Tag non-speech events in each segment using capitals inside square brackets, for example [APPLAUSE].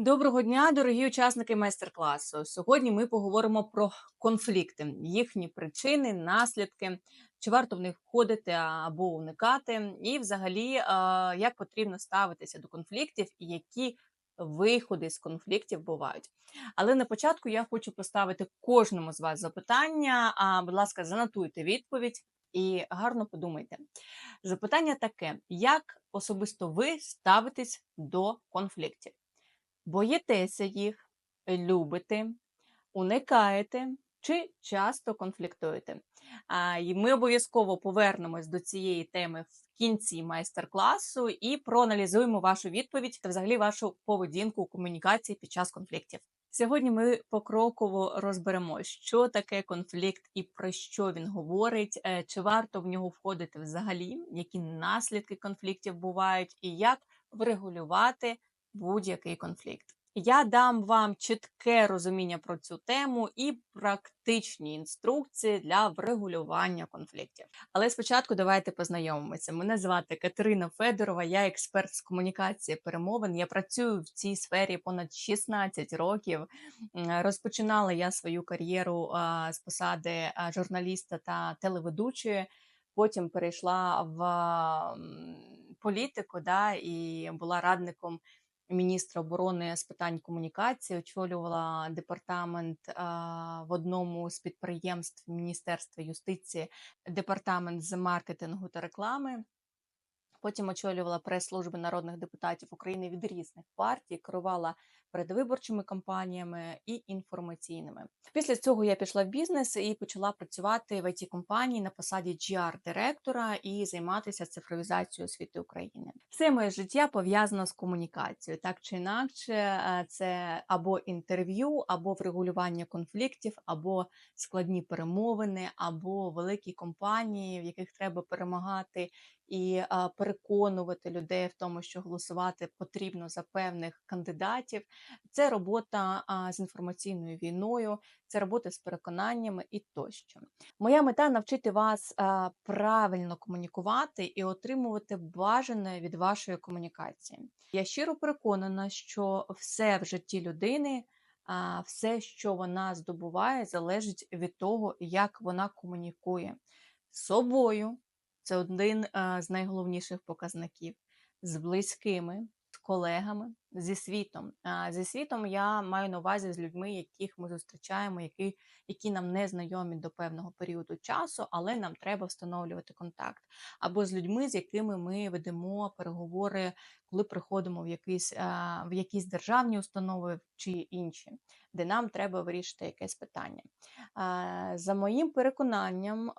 Доброго дня, дорогі учасники майстер-класу. Сьогодні ми поговоримо про конфлікти, їхні причини, наслідки, чи варто в них входити або уникати, і взагалі е, як потрібно ставитися до конфліктів і які виходи з конфліктів бувають. Але на початку я хочу поставити кожному з вас запитання. А, будь ласка, занотуйте відповідь і гарно подумайте. Запитання таке: як особисто ви ставитесь до конфліктів? Боїтеся їх, любите, уникаєте чи часто конфліктуєте? А, і ми обов'язково повернемось до цієї теми в кінці майстер-класу і проаналізуємо вашу відповідь та взагалі вашу поведінку у комунікації під час конфліктів. Сьогодні ми покроково розберемо, що таке конфлікт і про що він говорить, е, чи варто в нього входити взагалі, які наслідки конфліктів бувають, і як врегулювати будь-який конфлікт. Я дам вам чітке розуміння про цю тему і практичні інструкції для врегулювання конфліктів. Але спочатку давайте познайомимося. Мене звати Катерина Федорова, я експерт з комунікації перемовин. Я працюю в цій сфері понад 16 років. Розпочинала я свою кар'єру з посади журналіста та телеведучої. Потім перейшла в політику, да, і була радником міністра оборони з питань комунікації, очолювала департамент в одному з підприємств Міністерства юстиції, департамент з маркетингу та реклами. Потім очолювала прес-служби народних депутатів України від різних партій, керувала передвиборчими кампаніями і інформаційними. Після цього я пішла в бізнес і почала працювати в it компанії на посаді GR-директора і займатися цифровізацією освіти України. Все моє життя пов'язано з комунікацією, так чи інакше, е, це або інтерв'ю, або врегулювання конфліктів, або складні перемовини, або великі компанії, в яких треба перемагати і переконувати людей в тому, що голосувати потрібно за певних кандидатів. Це робота з інформаційною війною, це робота з переконаннями і тощо. Моя мета навчити вас правильно комунікувати і отримувати бажане від вашої комунікації. Я щиро переконана, що все в житті людини. Все, що вона здобуває, залежить від того, як вона комунікує з собою, це один з найголовніших показників з близькими, з колегами, зі світом. Зі світом я маю на увазі з людьми, яких ми зустрічаємо, які які нам не знайомі до певного періоду часу, але нам треба встановлювати контакт. Або з людьми, з якими ми ведемо переговори, коли приходимо в якісь в якісь державні установи чи інші, де нам треба вирішити якесь питання. За моїм переконанням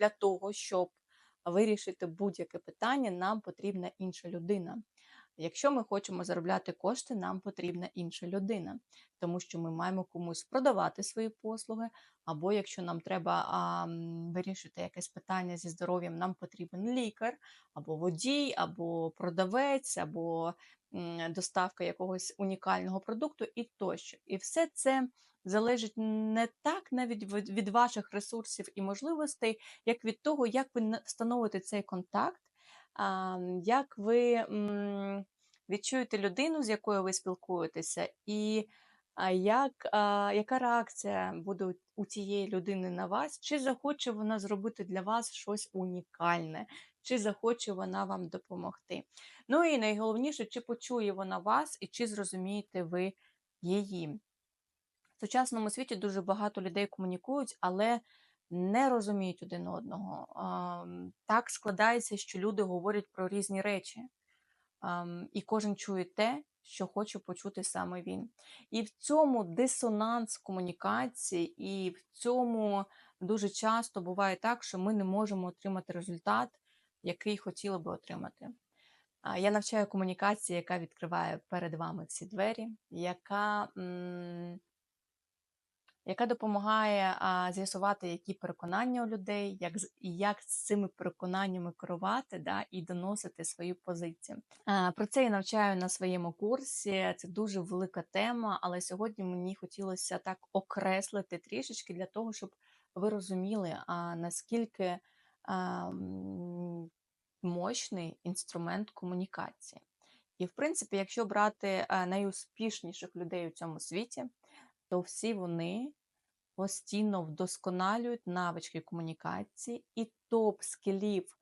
для того, щоб вирішити будь-яке питання, нам потрібна інша людина. Якщо ми хочемо заробляти кошти, нам потрібна інша людина, тому що ми маємо комусь продавати свої послуги, або якщо нам треба а, вирішити якесь питання зі здоров'ям, нам потрібен лікар, або водій, або продавець, або м, доставка якогось унікального продукту і тощо. І все це залежить не так навіть від ваших ресурсів і можливостей, як від того, як ви встановите цей контакт, як ви відчуєте людину, з якою ви спілкуєтеся, і як, яка реакція буде у цієї людини на вас, чи захоче вона зробити для вас щось унікальне, чи захоче вона вам допомогти. Ну і найголовніше, чи почує вона вас, і чи зрозумієте ви її. В сучасному світі дуже багато людей комунікують, але не розуміють один одного. Так складається, що люди говорять про різні речі, і кожен чує те, що хоче почути саме він. І в цьому дисонанс комунікації, і в цьому дуже часто буває так, що ми не можемо отримати результат, який хотіли би отримати. Я навчаю комунікації, яка відкриває перед вами всі двері, яка яка допомагає а, з'ясувати, які переконання у людей, як і як з цими переконаннями керувати да, і доносити свою позицію. А, про це я навчаю на своєму курсі. Це дуже велика тема, але сьогодні мені хотілося так окреслити трішечки для того, щоб ви розуміли, а, наскільки а, мощний інструмент комунікації. І, в принципі, якщо брати найуспішніших людей у цьому світі, то всі вони постійно вдосконалюють навички комунікації і топ скілів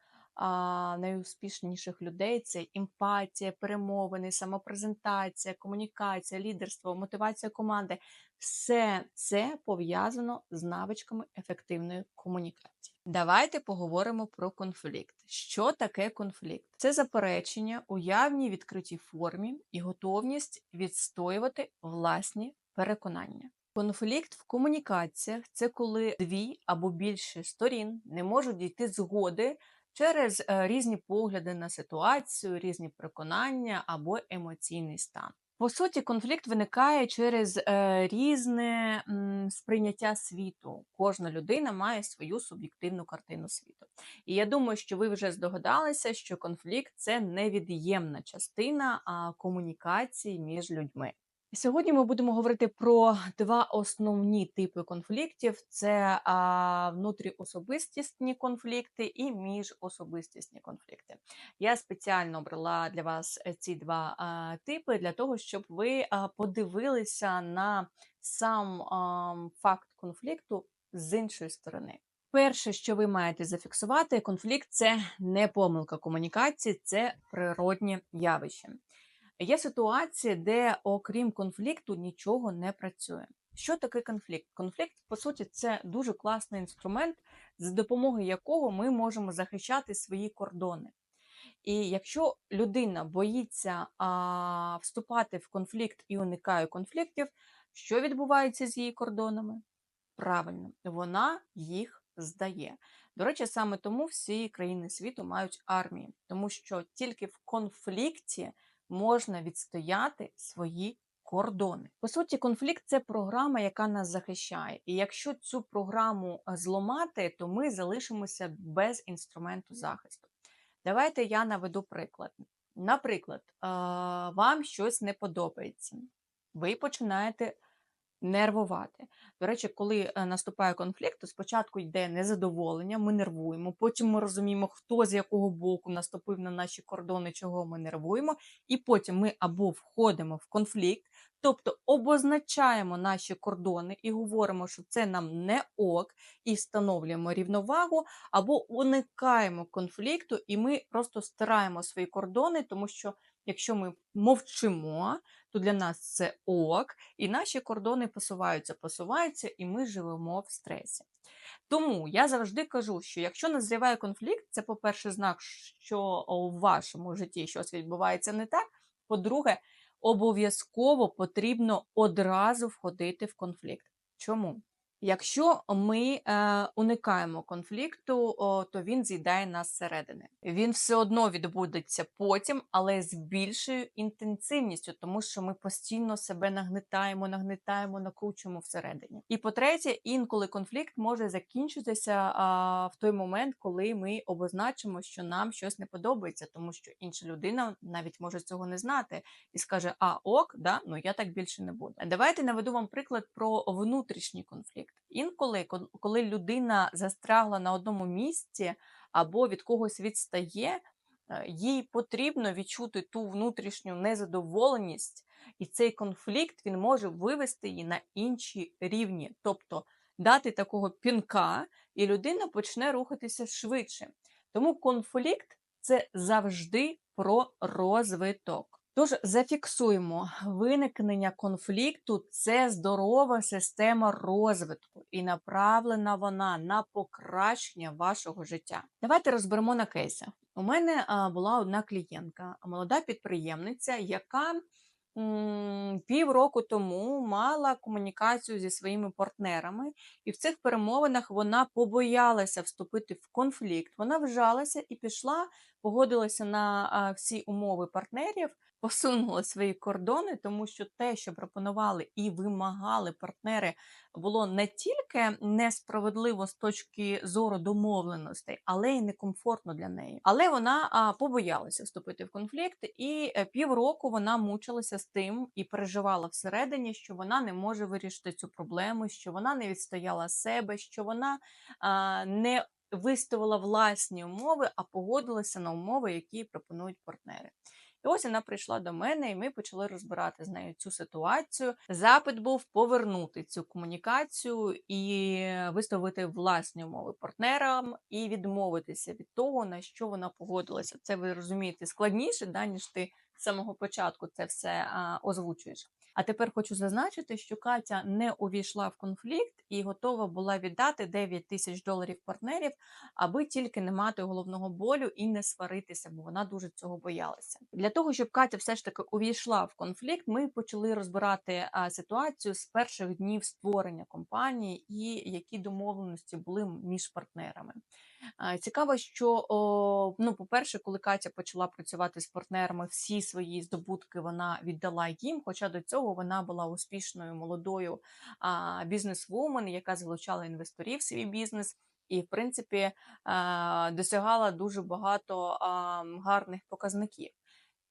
найуспішніших людей це емпатія, перемовини, самопрезентація, комунікація, лідерство, мотивація команди. Все це пов'язано з навичками ефективної комунікації. Давайте поговоримо про конфлікт. Що таке конфлікт? Це заперечення у явній відкритій формі і готовність відстоювати власні переконання. Конфлікт в комунікаціях це коли дві або більше сторін не можуть дійти згоди через е, різні погляди на ситуацію, різні переконання або емоційний стан. По суті, конфлікт виникає через е, різне сприйняття світу. Кожна людина має свою суб'єктивну картину світу. І я думаю, що ви вже здогадалися, що конфлікт це невід'ємна частина комунікації між людьми. Сьогодні ми будемо говорити про два основні типи конфліктів: це а, внутріособистісні конфлікти і міжособистісні конфлікти. Я спеціально обрала для вас е, ці два а, типи для того, щоб ви а, подивилися на сам а, факт конфлікту з іншої сторони. Перше, що ви маєте зафіксувати, конфлікт це не помилка комунікації, це природнє явище. Є ситуації, де, окрім конфлікту, нічого не працює. Що таке конфлікт? Конфлікт, по суті, це дуже класний інструмент, за допомогою якого ми можемо захищати свої кордони. І якщо людина боїться а, вступати в конфлікт і уникає конфліктів, що відбувається з її кордонами? Правильно, вона їх здає. До речі, саме тому всі країни світу мають армії, тому що тільки в конфлікті можна відстояти свої кордони. По суті, конфлікт це програма, яка нас захищає. І якщо цю програму е, зламати, то ми залишимося без інструменту захисту. Давайте я наведу приклад. Наприклад, е, вам щось не подобається, ви починаєте нервувати. До речі, коли е, наступає конфлікт, то спочатку йде незадоволення, ми нервуємо. Потім ми розуміємо, хто з якого боку наступив на наші кордони, чого ми нервуємо. І потім ми або входимо в конфлікт, тобто обозначаємо наші кордони і говоримо, що це нам не ок, і встановлюємо рівновагу, або уникаємо конфлікту, і ми просто стираємо свої кордони, тому що якщо ми мовчимо, то для нас це ок, і наші кордони посуваються, посуваються, і ми живемо в стресі. Тому я завжди кажу, що якщо назріває конфлікт, це, по-перше, знак, що у вашому житті щось відбувається не так. По-друге, обов'язково потрібно одразу входити в конфлікт. Чому? Якщо ми е, уникаємо конфлікту, о, то він з'їдає нас зсередини. Він все одно відбудеться потім, але з більшою інтенсивністю, тому що ми постійно себе нагнетаємо, нагнетаємо, накручуємо всередині. І по-третє, інколи конфлікт може закінчитися а, в той момент, коли ми обозначимо, що нам щось не подобається, тому що інша людина навіть може цього не знати і скаже: А ок, да, ну я так більше не буду. Давайте наведу вам приклад про внутрішній конфлікт. Інколи, коли людина застрягла на одному місці або від когось відстає, е, їй потрібно відчути ту внутрішню незадоволеність, і цей конфлікт він може вивести її на інші рівні, тобто дати такого пінка, і людина почне рухатися швидше. Тому конфлікт це завжди про розвиток. Тож зафіксуємо, виникнення конфлікту це здорова система розвитку, і направлена вона на покращення вашого життя. Давайте розберемо на кейсах. У мене була одна клієнтка, молода підприємниця, яка півроку тому мала комунікацію зі своїми партнерами, і в цих перемовинах вона побоялася вступити в конфлікт. Вона вжалася і пішла, погодилася на всі умови партнерів посунули свої кордони, тому що те, що пропонували і вимагали партнери, було не тільки несправедливо з точки зору домовленостей, але й некомфортно для неї. Але вона побоялася вступити в конфлікт, і е, півроку вона мучилася з тим і переживала всередині, що вона не може вирішити цю проблему, що вона не відстояла себе, що вона не виставила власні умови, а погодилася на умови, які пропонують партнери. І ось вона прийшла до мене, і ми почали розбирати з нею цю ситуацію. Запит був повернути цю комунікацію і виставити власні умови партнерам, і відмовитися від того, на що вона погодилася. Це ви розумієте складніше, да, ніж ти з самого початку це все а, озвучуєш. А тепер хочу зазначити, що Катя не увійшла в конфлікт і готова була віддати 9 тисяч доларів партнерів, аби тільки не мати головного болю і не сваритися, бо вона дуже цього боялася. Для того щоб Катя все ж таки увійшла в конфлікт, ми почали розбирати ситуацію з перших днів створення компанії і які домовленості були між партнерами. А, Цікаво, що ну, по-перше, коли Катя почала працювати з партнерами, всі свої здобутки вона віддала їм. Хоча до цього вона була успішною молодою бізнес-вумен, яка залучала інвесторів в свій бізнес. І, в принципі, досягала дуже багато гарних показників.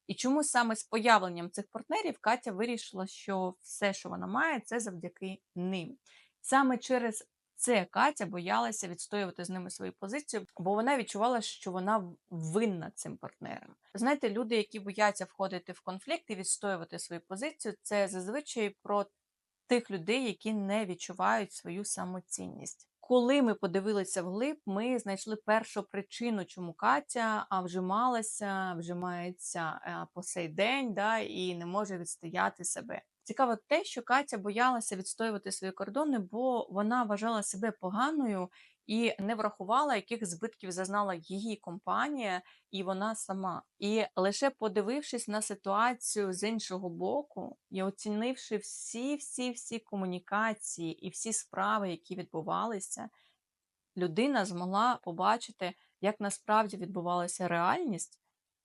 І чому саме з появленням цих партнерів Катя вирішила, що все, що вона має, це завдяки ним. Саме через це Катя боялася відстоювати з ними свою позицію, бо вона відчувала, що вона винна цим партнерам. Знаєте, люди, які бояться входити в конфлікт і відстоювати свою позицію, це зазвичай про тих людей, які не відчувають свою самоцінність. Коли ми подивилися вглиб, ми знайшли першу причину, чому Катя вжималася, вжимається по сей день, да, і не може відстояти себе. Цікаво те, що Катя боялася відстоювати свої кордони, бо вона вважала себе поганою і не врахувала, яких збитків зазнала її компанія і вона сама. І лише подивившись на ситуацію з іншого боку і оцінивши всі, всі, всі комунікації і всі справи, які відбувалися, людина змогла побачити, як насправді відбувалася реальність,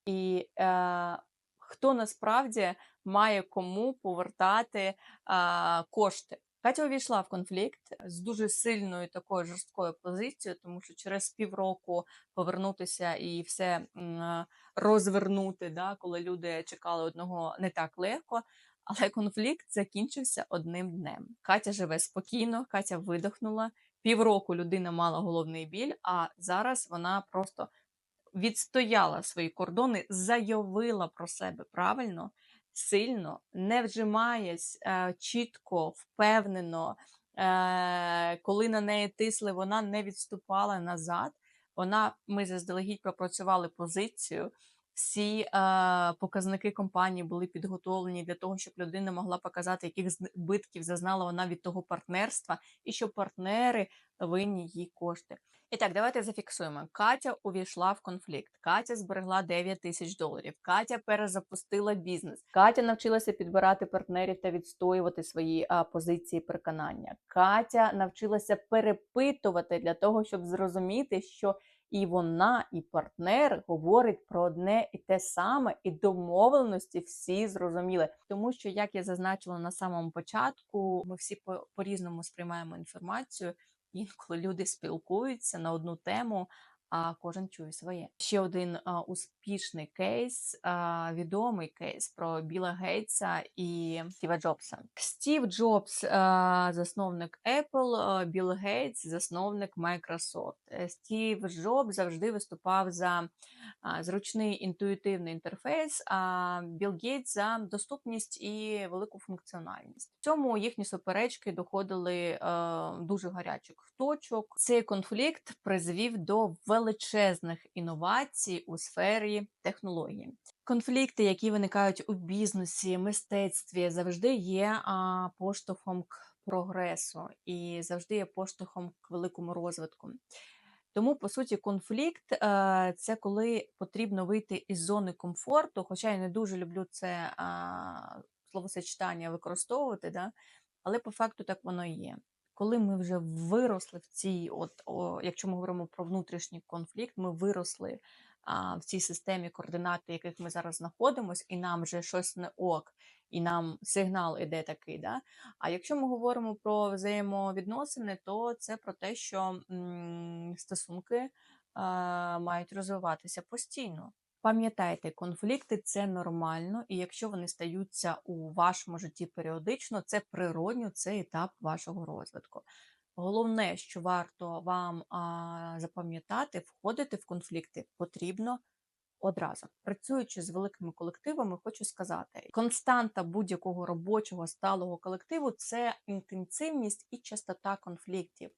і е, хто насправді має кому повертати е, кошти. Катя увійшла в конфлікт з дуже сильною такою жорсткою позицією, тому що через півроку повернутися і все розвернути, да, коли люди чекали одного не так легко. Але конфлікт закінчився одним днем. Катя живе спокійно, Катя видохнула. Півроку людина мала головний біль, а зараз вона просто відстояла свої кордони, заявила про себе правильно, сильно, не вжимаясь е, чітко, впевнено. Е, коли на неї тисли, вона не відступала назад. Вона, ми заздалегідь пропрацювали позицію. Всі е, показники компанії були підготовлені для того, щоб людина могла показати, яких збитків зазнала вона від того партнерства, і що партнери винні їй кошти. І так, давайте зафіксуємо. Катя увійшла в конфлікт. Катя зберегла 9 тисяч доларів. Катя перезапустила бізнес. Катя навчилася підбирати партнерів та відстоювати свої а, позиції переконання. Катя навчилася перепитувати для того, щоб зрозуміти, що і вона, і партнер говорять про одне і те саме, і домовленості всі зрозуміли. Тому що, як я зазначила на самому початку, ми всі по- по-різному сприймаємо інформацію. Інколи люди спілкуються на одну тему, а кожен чує своє. Ще один а, успішний кейс, відомий кейс про Біла Гейтса і Стіва Джобса. Стів Джобс, засновник Apple, а, Білл Гейтс, засновник Microsoft. Е, Стів Джобс завжди виступав за зручний інтуїтивний інтерфейс, а Білл Гейтс за доступність і велику функціональність. В цьому їхні суперечки доходили дуже гарячих точок. Цей конфлікт призвів до величезних інновацій у сфері технології. Конфлікти, які виникають у бізнесі, мистецтві, завжди є а, поштовхом к прогресу і завжди є поштовхом к великому розвитку. Тому, по суті, конфлікт е, це коли потрібно вийти із зони комфорту, хоча я не дуже люблю це словосочетання використовувати, да? але по факту так воно і є. Коли ми вже виросли в цій, от, о, якщо ми говоримо про внутрішній конфлікт, ми виросли в цій системі координат, в яких ми зараз знаходимося, і нам вже щось не ок, і нам сигнал іде такий. Да? А якщо ми говоримо про взаємовідносини, то це про те, що стосунки мають розвиватися постійно. Пам'ятайте, конфлікти це нормально, і якщо вони стаються у вашому житті періодично, це природньо, це етап вашого розвитку. Головне, що варто вам запам'ятати, входити в конфлікти потрібно одразу. Працюючи з великими колективами, хочу сказати, константа будь-якого робочого сталого колективу це інтенсивність і частота конфліктів.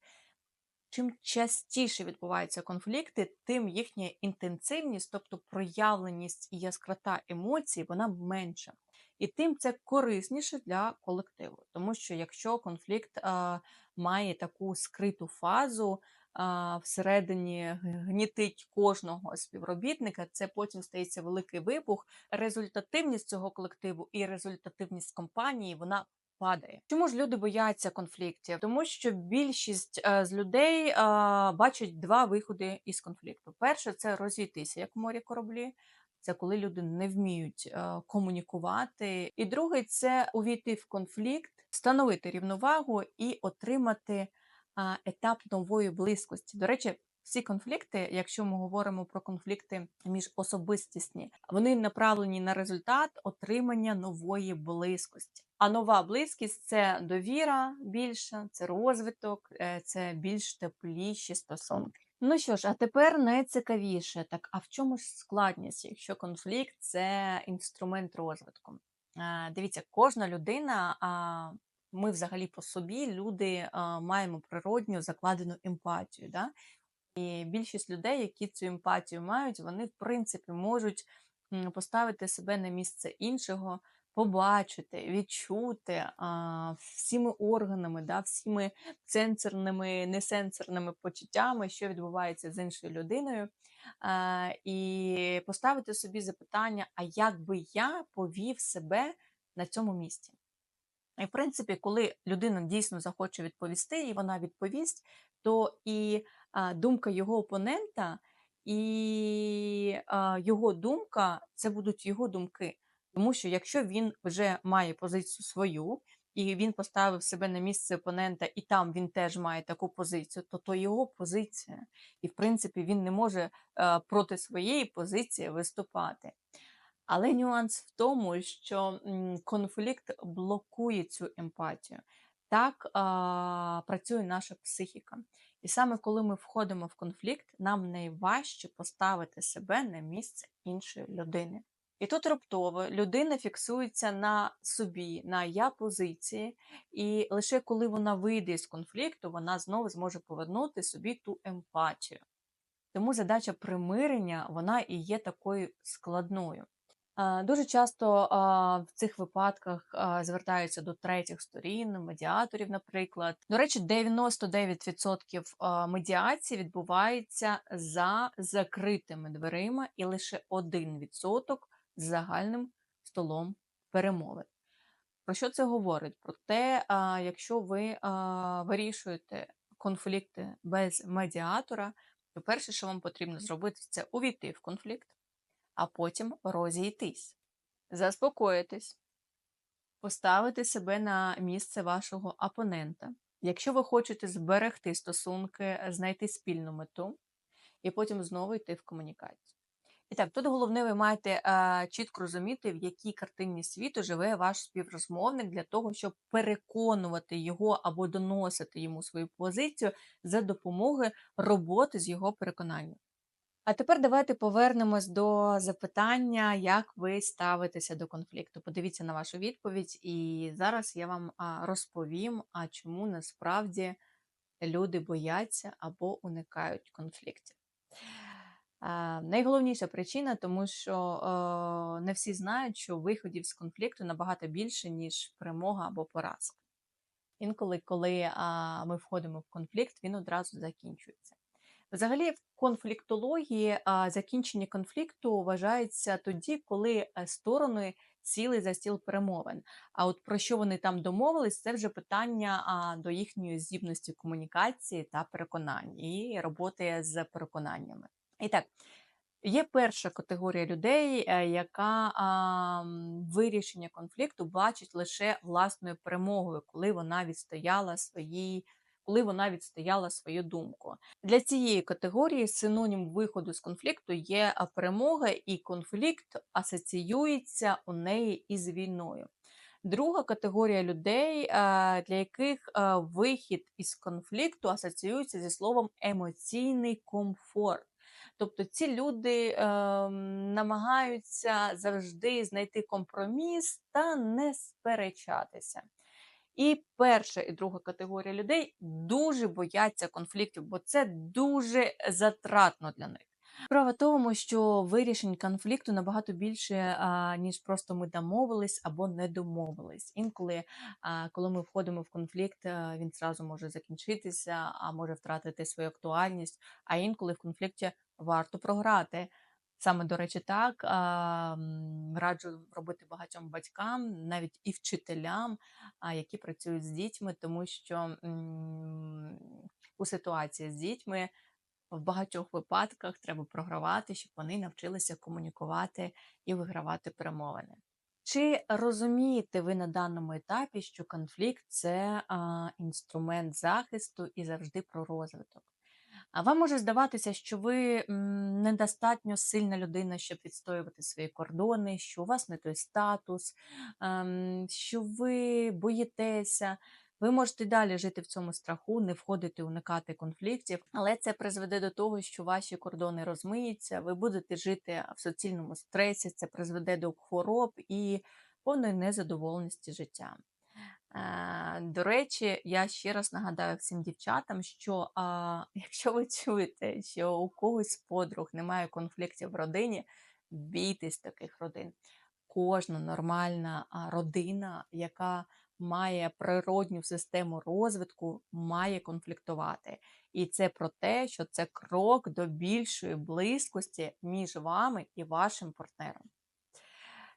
Чим частіше відбуваються конфлікти, тим їхня інтенсивність, тобто проявленість і яскрота емоцій, вона менша. І тим це корисніше для колективу. Тому що якщо конфлікт а, має таку скриту фазу, всередині гнітить кожного співробітника, це потім стається великий вибух. Результативність цього колективу і результативність компанії вона падає. Чому ж люди бояться конфліктів? Тому що більшість е, з людей бачать два виходи із конфлікту. Перше це розійтися як в морі кораблі. Це коли люди не вміють е, комунікувати. І другий це увійти в конфлікт, встановити рівновагу і отримати етап нової близькості. До речі, всі конфлікти, якщо ми говоримо про конфлікти між особистісні, вони направлені на результат отримання нової близькості. А нова близькість це довіра більша, це розвиток, е, це більш тепліші стосунки. Ну що ж, а тепер найцікавіше. Так, а в чому складність, якщо конфлікт це інструмент розвитку? Дивіться, кожна людина, а, ми взагалі по собі, люди маємо природню закладену емпатію. Да? І більшість людей, які цю емпатію мають, вони в принципі можуть поставити себе на місце іншого, побачити, відчути а, всіми органами, да, всіми сенсорними, несенсорними почуттями, що відбувається з іншою людиною, а, і поставити собі запитання, а як би я повів себе на цьому місці. І, в принципі, коли людина дійсно захоче відповісти, і вона відповість, то і а, думка його опонента, і а, його думка це будуть його думки. Тому що якщо він вже має позицію свою, і він поставив себе на місце опонента, і там він теж має таку позицію, то то його позиція. І, в принципі, він не може е, проти своєї позиції виступати. Але нюанс в тому, що конфлікт блокує цю емпатію. Так а, працює наша психіка. І саме коли ми входимо в конфлікт, нам найважче поставити себе на місце іншої людини. І тут раптово людина фіксується на собі, на я позиції, і лише коли вона вийде з конфлікту, вона знову зможе повернути собі ту емпатію. Тому задача примирення вона і є такою складною. Дуже часто в цих випадках звертаються до третіх сторін, медіаторів, наприклад. До речі, 99% медіації відбувається за закритими дверима, і лише 1% з загальним столом перемовин. Про що це говорить? Про те, якщо ви вирішуєте конфлікти без медіатора, то перше, що вам потрібно зробити, це увійти в конфлікт а потім розійтись, заспокоїтись, поставити себе на місце вашого опонента. Якщо ви хочете зберегти стосунки, знайти спільну мету, і потім знову йти в комунікацію. І так, тут головне, ви маєте а, чітко розуміти, в якій картині світу живе ваш співрозмовник для того, щоб переконувати його або доносити йому свою позицію за допомогою роботи з його переконанням. А тепер давайте повернемось до запитання, як ви ставитеся до конфлікту. Подивіться на вашу відповідь, і зараз я вам розповім, а чому насправді люди бояться або уникають конфліктів. Найголовніша причина, тому що не всі знають, що виходів з конфлікту набагато більше, ніж перемога або поразка. Інколи, коли ми входимо в конфлікт, він одразу закінчується. Взагалі, в конфліктології закінчення конфлікту вважається тоді, коли е, сторони сіли за стіл перемовин. А от про що вони там домовились, це вже питання до їхньої здібності комунікації та переконань і роботи з переконаннями. І так. Є перша категорія людей, е, яка а, вирішення конфлікту бачить лише власною перемогою, коли вона відстояла свої коли вона відстояла свою думку. Для цієї категорії синонім виходу з конфлікту є перемога, і конфлікт асоціюється у неї із війною. Друга категорія людей, для яких вихід із конфлікту асоціюється зі словом емоційний комфорт. Тобто ці люди е, намагаються завжди знайти компроміс та не сперечатися. І перша і друга категорія людей дуже бояться конфліктів, бо це дуже затратно для них. Справа тому, що вирішень конфлікту набагато більше, ніж просто ми домовились або не домовились. Інколи, коли ми входимо в конфлікт, а, він зразу може закінчитися, а може втратити свою актуальність. А інколи в конфлікті варто програти. Саме до речі, так раджу робити багатьом батькам, навіть і вчителям, які працюють з дітьми, тому що у ситуації з дітьми в багатьох випадках треба програвати, щоб вони навчилися комунікувати і вигравати перемовини. Чи розумієте ви на даному етапі, що конфлікт це а, інструмент захисту і завжди про розвиток? А вам може здаватися, що ви недостатньо сильна людина, щоб відстоювати свої кордони, що у вас не той статус, ем, що ви боїтеся. Ви можете далі жити в цьому страху, не входити, уникати конфліктів, але це призведе до того, що ваші кордони розмиються, ви будете жити в суцільному стресі, це призведе до хвороб і повної незадоволеності життям. Е, До речі, я ще раз нагадаю всім дівчатам, що а, [LAUGHS] якщо ви чуєте, що у когось з подруг немає конфліктів в родині, бійтесь таких родин. Кожна нормальна родина, яка має природню систему розвитку, має конфліктувати. І це про те, що це крок до більшої близькості між вами і вашим партнером.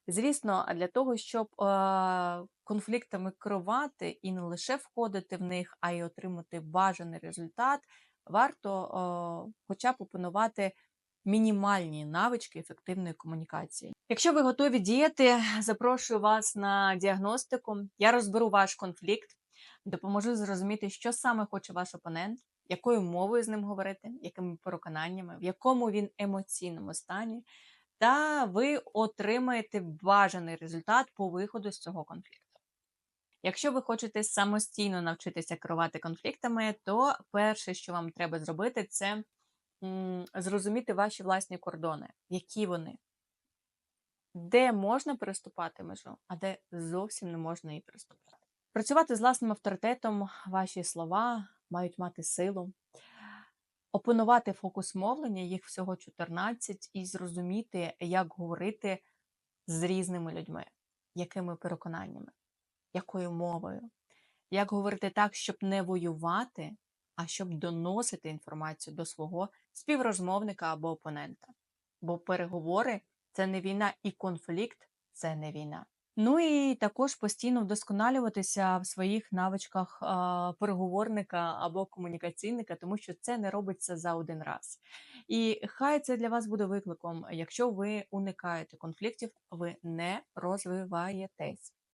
Звісно, для того, щоб е, конфліктами керувати і не лише входити в них, а й отримати бажаний результат, варто е, хоча б опанувати мінімальні навички ефективної комунікації. Якщо ви готові діяти, запрошую вас на діагностику. Я розберу ваш конфлікт, допоможу зрозуміти, що саме хоче ваш опонент, якою мовою з ним говорити, якими переконаннями, в якому він емоційному стані та ви отримаєте бажаний результат по виходу з цього конфлікту. Якщо ви хочете самостійно навчитися керувати конфліктами, то перше, що вам треба зробити, це зрозуміти ваші власні кордони, які вони, де можна переступати межу, а де зовсім не можна її переступати. Працювати з власним авторитетом, ваші слова мають мати силу опанувати фокус мовлення, їх всього 14, і зрозуміти, як говорити з різними людьми, якими переконаннями, якою мовою, як говорити так, щоб не воювати, а щоб доносити інформацію до свого співрозмовника або опонента. Бо переговори це не війна, і конфлікт це не війна. Ну і також постійно вдосконалюватися в своїх навичках переговорника або комунікаційника, тому що це не робиться за один раз. І хай це для вас буде викликом. Якщо ви уникаєте конфліктів, ви не розвиваєтесь.